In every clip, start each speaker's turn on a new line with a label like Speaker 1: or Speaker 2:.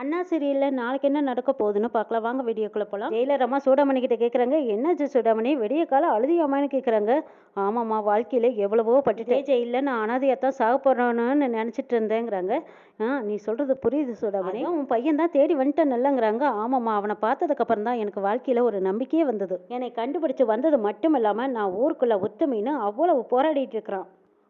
Speaker 1: அண்ணா சீரியலில் நாளைக்கு என்ன நடக்க போகுதுன்னு பார்க்கலாம். வாங்க வீடியோக்குள்ளே போகலாம் ஜெயிலர் அம்மா சூடாமணி கிட்ட கேட்குறாங்க என்னாச்சு சூடாமணி? வெடிய காலம் அழுதியாமான்னு கேட்குறாங்க ஆமாம்மா வாழ்க்கையில் எவ்வளவோ பட்டுட்டேன். ஜெயிலில் நான் அனாதையாத்தான் சாக போகிறோன்னு நினச்சிட்டு இருந்தேங்கிறாங்க. ஆ நீ சொல்கிறது புரியுது சூடாமணி. உன் பையன் தான் தேடி வந்துட்டேன் நல்லங்கிறாங்க ஆமாம்மா அவனை பார்த்ததுக்கப்புறம் தான் எனக்கு வாழ்க்கையில் ஒரு நம்பிக்கையே வந்தது. என்னை கண்டுபிடிச்சு வந்தது மட்டும் இல்லாமல் நான் ஊருக்குள்ளே ஒத்துமைன்னு அவ்வளவு போராடிட்டு இருக்கிறான்.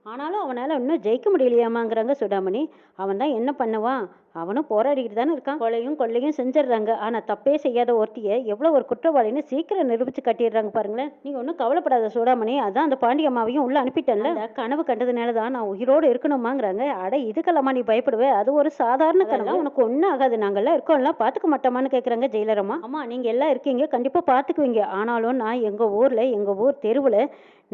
Speaker 1: ஆனாலும் அவனால் இன்னும் ஜெயிக்க முடியலையாமாங்கிறாங்க சுடாமணி. அவன் தான் என்ன பண்ணுவான்? அவனும் போராடிக்கிட்டு தானே இருக்கான். கொலையும் கொள்ளையும் செஞ்சிடுறாங்க. ஆனால் தப்பே செய்யாத ஒருத்தியை எவ்வளோ ஒரு குற்றவாளின்னு சீக்கிரம் நிரூபிச்சு கட்டிடுறாங்க பாருங்களேன். நீங்கள் ஒன்றும் கவலைப்படாத சூடாமணி. அதான் அந்த பாண்டியம்மாவையும் உள்ள அனுப்பிட்டேன்ல. கனவு கண்டதுனால தான் நான் உயிரோடு இருக்கணுமாங்கிறாங்க. அட இதுக்கெல்லாமா நீ பயப்படுவே? அது ஒரு சாதாரண கனவு உனக்கு ஒன்றும் ஆகாது. நாங்கள்லாம் இருக்கோம்ல பார்த்துக்க மாட்டோமான்னு கேட்குறாங்க ஜெயிலரம்மா அம்மா நீங்கள் எல்லாம் இருக்கீங்க. கண்டிப்பாக பார்த்துக்குவீங்க ஆனாலும் நான் எங்கள் ஊரில் எங்கள் ஊர் தெருவில்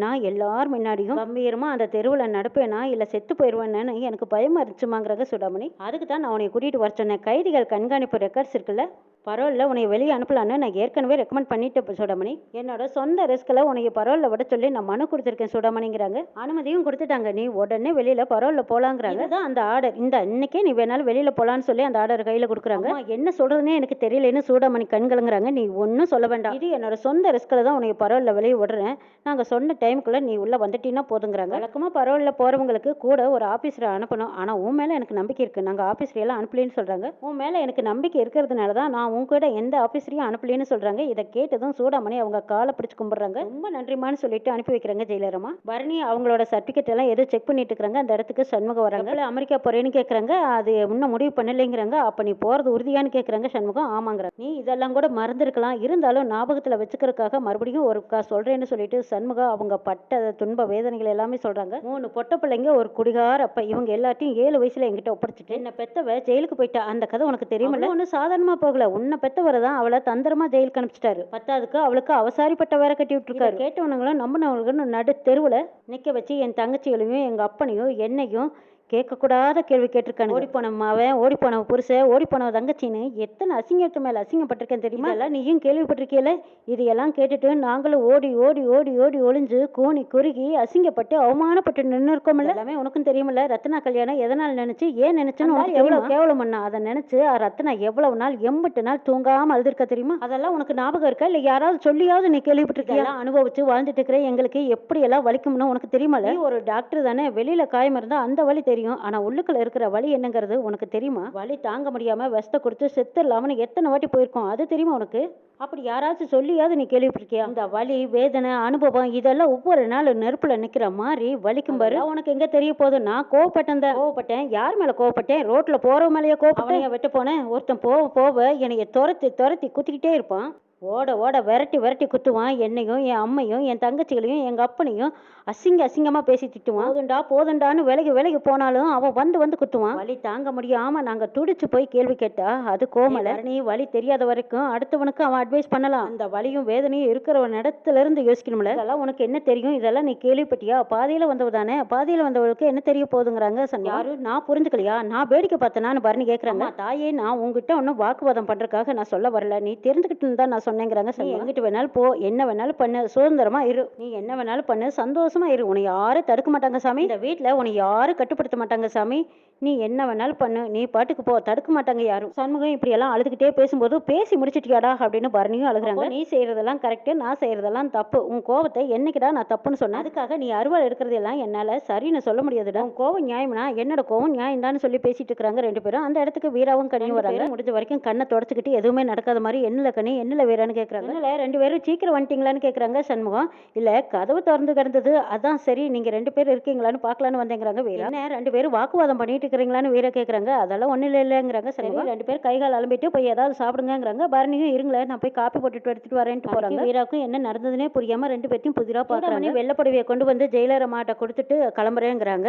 Speaker 1: நான் எல்லார் முன்னாடியும் கம்பீரமாக அந்த தெருவில் நடப்பேனா? இல்லை செத்து போயிடுவேன்னு எனக்கு பயமாக இருந்துச்சுமாங்கிறாங்க சுடாமணி. அதுக்கு தான் நான் உன்னை கூட்டிகிட்டு வர சொன்னேன் கைதிகள் கண்காணிப்பு ரெக்கார்ட்ஸ் இருக்குல்ல? பரவாயில்ல உன்னை வெளியே அனுப்பலான்னு நான் ஏற்கனவே ரெக்கமெண்ட் பண்ணிட்டேன் சுடாமணி. என்னோட சொந்த ரிஸ்கில் உனக்கு பரவாயில்ல விட சொல்லி நான் மனு கொடுத்துருக்கேன் சுடாமணிங்கிறாங்க. அனுமதியும் கொடுத்துட்டாங்க. நீ உடனே வெளியில் பரவாயில்ல போகலாங்கிறாங்க தான் அந்த ஆர்டர் இந்த இன்னைக்கே நீ வேணாலும் வெளியில் போகலான்னு சொல்லி அந்த ஆர்டர் கையில் கொடுக்குறாங்க. என்ன சொல்கிறதுனே எனக்கு தெரியலன்னு சூடாமணி கண்கலங்குறாங்க. நீ ஒன்றும் சொல்ல வேண்டாம். இது என்னோட சொந்த ரிஸ்கில் தான் உனக்கு பரவாயில்ல வெளியே விடுறேன். நாங்கள் சொன்ன டைமுக்குள்ளே நீ உள்ளே வந்துட்டீங்கன்னா போதுங்கிறாங்க. வழக்கமாக பரவாயில்ல போகிறவங்களுக்கு கூட ஒரு ஆஃபீஸரை அனுப்பணும். ஆனால் உன் மேலே எனக்கு நம்பிக்கை இருக்குது நாங்கள் ஆஃபீஸரையெல்லாம் அனுப்பலன்னு சொல்கிறாங்க உன் மேலே எனக்கு நம்பிக்கை இருக்கிறதுனால தான் நான் உங்ககிட்ட கூட எந்த ஆஃபீஸரையும் அனுப்பலன்னு சொல்கிறாங்க இதை கேட்டதும் சூடாமணி அவங்க காலை பிடிச்சி கும்பிட்றாங்க. ரொம்ப நன்றிமான்னு சொல்லிட்டு அனுப்பி வைக்கிறாங்க ஜெயிலரமா பரணி அவங்களோட சர்டிஃபிகேட் எல்லாம் எதோ செக் பண்ணிட்டு இருக்கிறாங்க. அந்த இடத்துக்கு சண்முகம் வராங்க. அமெரிக்கா போகிறேன்னு கேட்குறாங்க அது இன்னும் முடிவு பண்ணலைங்கிறாங்க. அப்போ நீ போகிறது உறுதியான்னு கேட்குறாங்க சண்முகம். ஆமாங்கிறாங்க. நீ இதெல்லாம் கூட மறந்துருக்கலாம். இருந்தாலும் ஞாபகத்தில் வச்சுக்கிறதுக்காக மறுபடியும் ஒரு கா சொல்கிறேன்னு சொல்லிட்டு சண்முகம் அவங்க பட்ட துன்ப வேதனைகள் எல்லாமே சொல்கிறாங்க மூணு பொட்ட பிள்ளைங்க ஒரு குடிகார அப்போ இவங்க எல்லாத்தையும் ஏழு வயசில் என்கிட்ட ஒப்படைச்சிட்டு என்னை பெத்தவ ஜெயிலுக்கு போயிட்டா? அந்த கதை உனக்கு தெரியுமில்ல? ஒன்றும் சாதாரணமா போகல. உன்னை பெத்தவரை தான் அவளை தந்திரமா ஜெயிலுக்கு அனுப்பிச்சிட்டாரு. பத்தாவதுக்கு அவளுக்கு அவசாரிப்பட்ட வேற கட்டி விட்டுருக்காரு. கேட்டவனுங்களும் நம்பினவங்களும் நடு தெருவில் நிற்க வச்சு என் தங்கச்சிகளையும் எங்கள் அப்பனையும் என்னையும் கேட்கக்கூடாத கேள்வி கேட்டிருக்கானு ஓடி போன அவன் ஓடி போன புருஷன் ஓடி போன தங்கச்சின்னு எத்தனை அசிங்கத்து மேலே அசிங்கப்பட்டிருக்கேன் தெரியுமா? இதெல்லாம் நீயும் கேள்விப்பட்டிருக்கீல இது எல்லாம் கேட்டுட்டு நாங்களும் ஓடி ஓடி ஓடி ஓடி ஒளிஞ்சு கூனி குறுகி அசிங்கப்பட்டு அவமானப்பட்டு நின்று இருக்கோம்ல எல்லாமே உனக்கும் தெரியுமில்ல ரத்னா கல்யாணம் எதனால் நினைச்சு ஏன் நினைச்சுன்னு எவ்வளவு கேவலம் பண்ணா அதை நினைச்சு ரத்னா எவ்வளவு நாள் எண்பட்டு நாள் தூங்காம அழுதுருக்க தெரியுமா? அதெல்லாம் உனக்கு ஞாபகம் இருக்கா? இல்ல யாராவது சொல்லியாவது நீ கேள்விப்பட்டிருக்கியா? எல்லாம் அனுபவிச்சு வாழ்ந்துட்டு இருக்கிற எங்களுக்கு எப்படி எல்லாம் வலிக்கும்னு உனக்கு தெரியுமா ஒரு டாக்டர் தானே. வெளியில காயம் இருந்தா அந்த வலி தெரியும். ஆனா உள்ளுக்குள்ள இருக்கிற வலி என்னங்கிறது உனக்கு தெரியுமா? வலி தாங்க முடியாம விஷத்தை கொடுத்து செத்துடலாம்னு எத்தனை வாட்டி போயிருக்கோம். அது தெரியுமா உனக்கு? அப்படி யாராச்சும் சொல்லியாவது நீ கேள்விப்பட்டிருக்கியா? இந்த வலி வேதனை அனுபவம் இதெல்லாம் ஒவ்வொரு நாள் நெருப்புல நிக்கிற மாதிரி வலிக்கும் பாரு. உனக்கு எங்க தெரிய போகுது? நான் கோவப்பட்டேன் தான். கோவப்பட்டேன். யார் மேல கோவப்பட்டேன்? ரோட்ல போறவ மேலேயே கோவப்பட்டேன்? வெட்ட போனேன். ஒருத்தன் போக போக என்னைய துரத்தி துரத்தி குத்திக்கிட்டே இருப்பான். ஓட ஓட விரட்டி விரட்டி குத்துவான். என்னையும் என் அம்மையும் என் தங்கச்சிகளையும் எங்க அப்பனையும் அசிங்க அசிங்கமா பேசி திட்டுவான். போதுண்டா போதுண்டான்னு விலகி விலகி போனாலும் அவன் வந்து வந்து குத்துவான். வலி தாங்க முடியாம நாங்க துடிச்சு போய் கேள்வி கேட்டா அது கோமல. நீ வலி தெரியாத வரைக்கும் அடுத்தவனுக்கு அவன் அட்வைஸ் பண்ணலாம். அந்த வலியும் வேதனையும் இருக்கிற இடத்துல இருந்து யோசிக்கணும்ல. இதெல்லாம் உனக்கு என்ன தெரியும்? இதெல்லாம் நீ கேள்விப்பட்டியா? பாதியில வந்தவ தானே? பாதியில வந்தவளுக்கு என்ன தெரிய போகுதுங்கிறாங்க சண்முகம். யாரு? நான் புரிஞ்சுக்கலையா? நான் வேடிக்கை பார்த்தேனான்னு பரணி கேக்குறாங்க. "அம்மா, தாயே நான் உங்ககிட்ட ஒன்றும் வாக்குவாதம் பண்றதுக்காக நான் சொல்ல வரல. நீ தெரிஞ்சுக்கிட்டுன்னு தான் நான் சொன்னேங்கிறாங்க நீ எங்கிட்ட வேணாலும் போ என்ன வேணாலும் பண்ணு சுதந்திரமா இரு. நீ என்ன வேணாலும் பண்ணு சந்தோஷமா இரு. உன்னை யாரும் தடுக்க மாட்டாங்க சாமி. இந்த வீட்ல உன்னை யாரும் கட்டுப்படுத்த மாட்டாங்க சாமி. நீ என்ன வேணாலும் பண்ணு. நீ பாட்டுக்கு போ தடுக்க மாட்டாங்க யாரும். சண்முகம் இப்படி எல்லாம் அழுதுகிட்டே பேசும்போது பேசி முடிச்சிட்டியாடா அப்படின்னு பரணியும் அழுகுறாங்க. நீ செய்யறதெல்லாம் கரெக்டு நான் செய்யறதெல்லாம் தப்பு. உன் கோவத்தை என்னைக்குடா நான் தப்புன்னு சொன்னேன்? அதுக்காக நீ அறுவாள் எடுக்கிறதெல்லாம் என்னால சரின்னு சொல்ல முடியாதுடா. உன் கோவம் நியாயம்னா என்னோட கோவம் நியாயம் தான் சொல்லி பேசிட்டு இருக்காங்க ரெண்டு பேரும். அந்த இடத்துக்கு வீராவும் கனியும் வராங்க. முடிஞ்ச வரைக்கும் கண்ணை தொடச்சிக்கிட்டு எதுவுமே நடக்காத மாதிரி என்னல கனி என்னல வீரான்னு கேக்குறாங்க. என்னல ரெண்டு பேரும் சீக்கிரம் வந்துட்டீங்களான்னு கேக்குறாங்க சண்முகம். இல்ல கதவு திறந்து கிடந்தது அதான் சரி நீங்க ரெண்டு பேரும் இருக்கீங்களான்னு பார்க்கலான்னு வந்தேங்கிறாங்க வீரா. என்ன? ரெண்டு பேரும் வாக்குவாதம் பண்ணிட்டு இருக்கிறீங்களான்னு வீரா கேக்குறாங்க. அதெல்லாம் இல்ல இல்லங்கிறாங்க சரி ரெண்டு பேரும் கை கால் அலம்பிட்டு போய் ஏதாவது சாப்பிடுங்கங்கிறாங்க. பரணியும் இருங்களேன் நான் போய் காப்பி போட்டுட்டு எடுத்துட்டு வரேன்ட்டு போறாங்க. வீராவுக்கும் என்ன நடந்ததுனே புரியாம ரெண்டு பேர்த்தையும் புதிரா பாக்குறாங்க வெள்ளப்படவையை கொண்டு வந்து ஜெயிலர் அம்மாட்ட கொடுத்துட்டு கிளம்புறேங்கிறாங்க.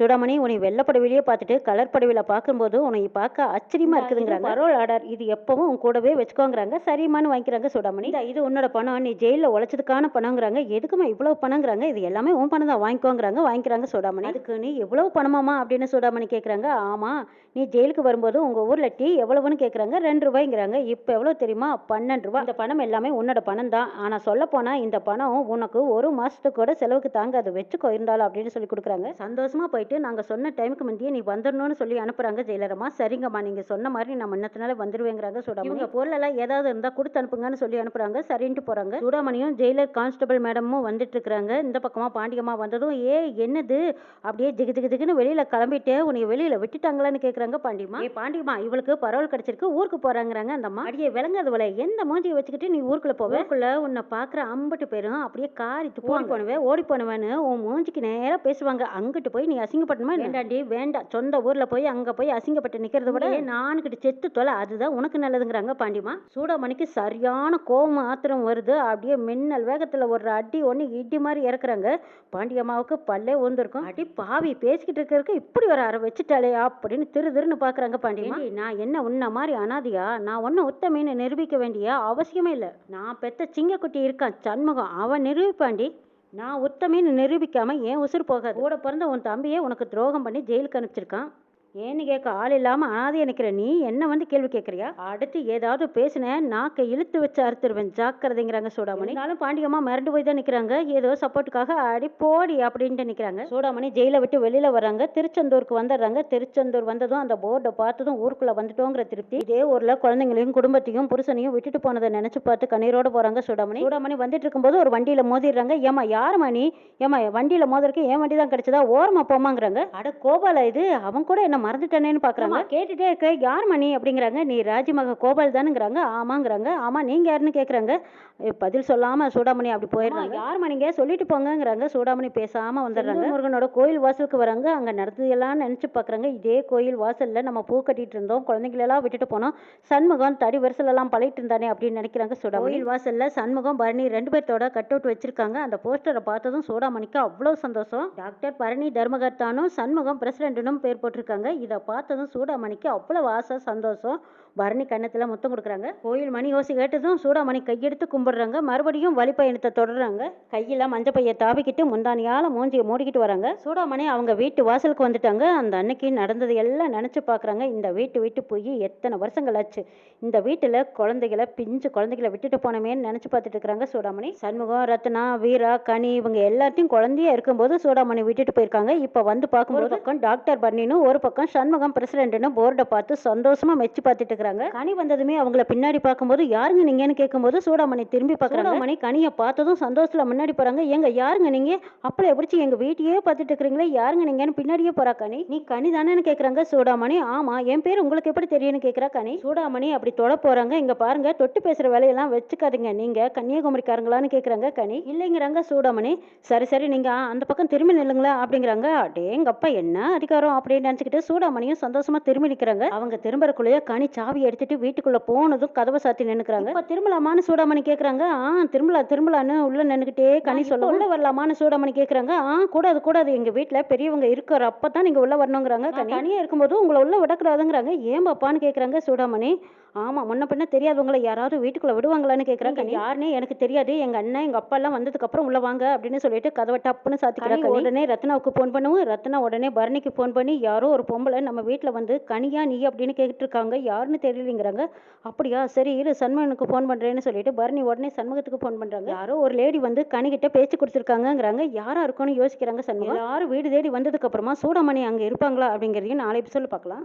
Speaker 1: சுடாமணி உன்னை வெள்ளப்படவிலேயே பார்த்துட்டு கலர் படவில பார்க்கும்போது உன்னை பார்க்க ஆச்சரியமா இருக்குதுங்கிறாங்க. பரோல் ஆர்டர் இது எப்பவும் உன் கூடவே வச்சுக்கோங்கிறாங்க. சரிம்மான்னு வாங்கிக்கிறாங்க. சுடாமணி "இந்தா, இது உன்னோட பணம். நீ ஜெயிலில் உழைச்சதுக்கான பணங்கிறாங்க. எதுக்குமா இவ்வளவு பணங்கிறாங்க? இது எல்லாமே உன் பணம் தான். வாங்கிக்கோங்கிறாங்க வாங்கிக்கிறாங்க. சுடாமணி அதுக்கு நீ எவ்வளவு பணமாமா அப்படின்னு சுடாமணி கேட்குறாங்க ஆமாம் நீ ஜெயிலுக்கு வரும்போது உங்கள் ஊரில் டீ எவ்வளவுன்னு கேட்குறாங்க ரெண்டு ரூபாய்ங்கிறாங்க. இப்போ எவ்வளோ தெரியுமா? பன்னெண்டு ரூபா. இந்த பணம் எல்லாமே உன்னோட பணம் தான். ஆனால் சொல்லப்போனால் இந்த பணம் உனக்கு ஒரு மாதத்துக்கு கூட செலவுக்கு தாங்காது. வச்சுக்கோ இருந்தாலும் அப்படின்னு சொல்லி கொடுக்குறாங்க. சந்தோஷமாக போயிட்டு நாங்கள் சொன்ன டைமுக்கு முந்தையே நீ வந்துடணும்னு சொல்லி அனுப்புகிறாங்க ஜெயிலரம்மா. சரிங்கம்மா நீங்கள் சொன்ன மாதிரி நான் முன்னத்தினால வந்துடுவேங்கிறாங்க சூடாமணி பொருளெல்லாம் ஏதாவது இருந்தால் கொடுத்து அனுப்புங்கன்னு சொல்லி அனுப்புகிறாங்க சரின்ட்டு போகிறாங்க சூடாமணியும் ஜெயிலர் கான்ஸ்டபிள் மேடமும் வந்துட்டு இருக்கிறாங்க இந்த பக்கமாக பாண்டியம்மா வந்ததும் ஏ என்னது? அப்படியே ஜிகு ஜிகு ஜிகுன்னு வெளியில் கிளம்பிட்டு உன்னை வெளியில் விட்டுட்டாங்களான்னு கேட்குறாங்க பாண்டியம்மா. ஏ பாண்டியம்மா இவளுக்கு பரவல் கிடைச்சிருக்கு. ஊருக்கு போகிறாங்கிறாங்க அந்த அம்மா. அடியே விளங்காதவளை எந்த மூஞ்சியை வச்சுக்கிட்டு நீ ஊருக்குள்ள போவ? ஊருக்குள்ள உன்னை பார்க்குற அம்பட்டு பேரும் அப்படியே காரி ஓடி போனவே ஓடி போனவன்னு உன் மூஞ்சிக்கு நேராக பேசுவாங்க. அங்கிட்டு போய் நீ அசிங்கப்படணுமா வேண்டாண்டி வேண்டாம் சொந்த ஊரில் போய் அங்கே போய் அசிங்கப்பட்டு நிற்கிறத விட நானுக்கிட்ட செத்து தொலை. அதுதான் உனக்கு நல்லதுங்கிறாங்க பாண்டியம்மா. சூடாமணிக்கு சரியான கோபம் ஆத்திரம் வருது. அப்படியே மின்னல் வேகத்தில் ஒரு அடி ஒன்று இடி மாதிரி இறக்குறாங்க. பாண்டியம்மாவுக்கு பல்லே ஊந்திருக்கும் அடி பாவி பேசிக்கிட்டு இருக்கிறதுக்கு இப்படி ஒரு அரை வச்சுட்டாளே அப்படின்னு திரு திருன்னு பார்க்குறாங்க பாண்டியம்மா நான் என்ன உன்ன மாதிரி அனாதியா? நான் ஒன்றும் உத்தமின்னு நிரூபிக்க வேண்டிய அவசியமே இல்லை. நான் பெத்த சிங்கக்குட்டி இருக்கான் சண்முகம். அவன் நிரூபிப்பாண்டி நான் உத்தமின்னு நிரூபிக்காமல் ஏன் உசுறு போகாது? கூட பிறந்த உன் தம்பியே உனக்கு துரோகம் பண்ணி ஜெயிலுக்கு அனுப்பிச்சிருக்கான். ஏன்னு கேட்க ஆள் இல்லாமல் அனாதையா நிற்கிற நீ என்ன வந்து கேள்வி கேட்குறியா அடுத்து ஏதாவது பேசினேன் நாக்கை இழுத்து வச்சு அறுத்துருவேன். ஜாக்கிரதைங்கிறாங்க சூடாமணி. இருந்தாலும் பாண்டியம்மா மிரண்டு போய் தான் நிற்கிறாங்க ஏதோ சப்போர்ட்டுக்காக அடி போடி அப்படின்ட்டு நிற்கிறாங்க சூடாமணி ஜெயிலை விட்டு வெளியில் வராங்க திருச்செந்தூருக்கு வந்துடுறாங்க. திருச்செந்தூர் வந்ததும் அந்த போர்டை பார்த்ததும் ஊருக்குள்ளே வந்துட்டோங்கிற திருப்தி. இதே ஊரில் குழந்தைங்களையும் குடும்பத்தையும் புருஷனையும் விட்டுட்டு போனதை நினச்சி பார்த்து கண்ணீரோட போகிறாங்க சூடாமணி. சூடாமணி வந்துட்டு இருக்கும்போது ஒரு வண்டியில் மோதிடுறாங்க. ஏமா யாரும்மா நீ? ஏமா வண்டியில் மோதுறதுக்கு என் வண்டி தான் கிடைச்சதா? ஓரமா போமாங்கிறாங்க அட கோபாலா இது? அவன் கூட என்ன மறந்துட்டானேன்னு பார்க்குறாங்க கேட்டுட்டே இருக்க. யார் மணி? அப்படிங்கிறாங்க. நீ ராஜ்மக கோபால் தானுங்கிறாங்க. ஆமாங்கிறாங்க. ஆமா நீங்க யாருன்னு கேட்குறாங்க பதில் சொல்லாம சூடாமணி அப்படி போயிடுறாங்க. யார் மணிங்க சொல்லிட்டு போங்கங்கிறாங்க. சூடாமணி பேசாம வந்துடுறாங்க. முருகனோட கோயில் வாசலுக்கு வராங்க. அங்க நடந்ததெல்லாம் நினைச்சு பார்க்குறாங்க இதே கோயில் வாசல்ல நம்ம பூ கட்டிட்டு இருந்தோம். குழந்தைங்களெல்லாம் விட்டுட்டு போனோம். சண்முகம் தடி வரிசலெல்லாம் பழகிட்டு இருந்தானே அப்படின்னு நினைக்கிறாங்க சூடாமணி. கோயில் வாசல்ல சண்முகம் பரணி ரெண்டு பேர்த்தோட கட் அவுட் வச்சிருக்காங்க. அந்த போஸ்டரை பார்த்ததும் சூடாமணிக்கு அவ்வளோ சந்தோஷம். டாக்டர் பரணி தர்மகர்த்தானும் சண்முகம் பிரசிடென்ட்னும் பேர் போட்டிருக்காங்க. இதை பார்த்ததும் சூடாமணிக்கு அவ்வளோ ஆசை சந்தோஷம். பரணி கன்னத்தில் முத்தம் கொடுக்குறாங்க. கோயில் மணி ஓசி கேட்டதும் சூடாமணி கையெடுத்து கும்பிடுறாங்க. மறுபடியும் வழி பயணத்தை தொடர்றாங்க. கையில் மஞ்சள் பையை தாவிக்கிட்டு முந்தானியால் மூஞ்சியை மூடிக்கிட்டு வராங்க. சூடாமணி அவங்க வீட்டு வாசலுக்கு வந்துட்டாங்க. அந்த அன்னைக்கு நடந்தது எல்லாம் நினச்சி பார்க்குறாங்க இந்த வீட்டு விட்டு போய் எத்தனை வருஷங்கள் ஆச்சு. இந்த வீட்டில் குழந்தைகளை பிஞ்சு குழந்தைகளை விட்டுட்டு போனமேன்னு நினச்சி பார்த்துட்டு இருக்கிறாங்க சூடாமணி. சண்முகம் ரத்னா வீரா கனி இவங்க எல்லாத்தையும் குழந்தையா இருக்கும்போது சூடாமணி விட்டுட்டு போயிருக்காங்க. இப்போ வந்து பார்க்கும்போது பக்கம் டாக்டர் பர்னின்னு ஒரு பக்கம் சண்முகம் பிரசிடென்ட்னு போர்டை பார்த்து சந்தோஷமா மெச்சு பார்த்துட்டு இருக்கிறாங்க. கனி வந்ததுமே அவங்கள பின்னாடி பார்க்கும்போது யாருங்க நீங்கன்னு கேட்கும்போது சூடாமணி திரும்பி பார்க்குறாங்க. மணி கனியை பார்த்ததும் சந்தோஷத்துல முன்னாடி போறாங்க. எங்க யாருங்க நீங்க? அப்பளை பிடிச்சி எங்க வீட்டையே பார்த்துட்டு இருக்கிறீங்களே யாருங்க நீங்கன்னு பின்னாடியே போறா கனி. நீ கனி தானேன்னு கேட்குறாங்க சூடாமணி. ஆமாம் என் பேர் உங்களுக்கு எப்படி தெரியும்னு கேட்குறா கனி. சூடாமணி அப்படி தொட போகிறாங்க இங்கே பாருங்க தொட்டு பேசுகிற வேலையெல்லாம் வச்சுக்காதீங்க. நீங்கள் கன்னியாகுமரிக்காரங்களான்னு கேட்குறாங்க கனி. இல்லைங்கிறாங்க சூடாமணி. சரி சரி நீங்கள் அந்த பக்கம் திரும்பி நில்லுங்களா அப்படிங்கிறாங்க. அடேங்கப்பா என்ன அதிகாரம் அப்படின்னு நினச்சிக்கிட்டு சூடாமணியும் சந்தோஷமா திரும்பி நிற்கிறாங்க அவங்க திரும்பறக்குள்ளேயே கனி சாவி எடுத்துட்டு வீட்டுக்குள்ள போனதும் கதவை சாத்தி நின்னுக்கிறாங்க. இப்ப திரும்பலாமான்னு சூடாமணி கேக்குறாங்க. ஆ திரும்பலாம் திரும்பலான்னு உள்ள நின்னுக்கிட்டே கனி சொல்ல உள்ள வரலாமான்னு சூடாமணி கேக்குறாங்க. ஆ கூடாது கூடாது. எங்க வீட்டுல பெரியவங்க இருக்கிற அப்பதான் நீங்க உள்ள வரணுங்கிறாங்க. கனி தனியா இருக்கும்போது உங்களை உள்ள விடக்கூடாதுங்கிறாங்க. ஏன் பாப்பான்னு கேக்குறாங்க சூடாமணி. ஆமா முன்ன பின்ன தெரியாதவங்களை யாராவது வீட்டுக்குள்ள விடுவாங்களான்னு கேக்குறாங்க யாருன்னு எனக்கு தெரியாது. எங்க அண்ணன் எங்க அப்பா எல்லாம் வந்ததுக்கு அப்புறம் உள்ள வாங்க அப்படின்னு சொல்லிட்டு கதவை டப்புன்னு சாத்திக்கிறாங்க உடனே ரத்னாவுக்கு ஃபோன் பண்ணுவோம். ரத்னா உடனே பரணிக்கு ஃபோன் பண்ணி யாரோ ஒரு பொம்பளை நம்ம வீட்டில் வந்து கனியா நீ அப்படின்னு கேட்டுருக்காங்க யாருன்னு தெரியலங்கிறாங்க. அப்படியா? சரி இரு. சண்முகனுக்கு ஃபோன் பண்ணுறேன்னு சொல்லிட்டு பரணி உடனே சண்முகத்துக்கு ஃபோன் பண்ணுறாங்க யாரோ ஒரு லேடி வந்து கனிகிட்ட பேச்சு கொடுத்துருக்காங்கங்கிறாங்க. யாராக இருக்கும்னு யோசிக்கிறாங்க சண்முகம். யாரும் வீடு தேடி வந்ததுக்கப்புறமா சூடாமணி அங்கே இருப்பாங்களா? அப்படிங்கிறதையும் நாளை எபிசோட பார்க்கலாம்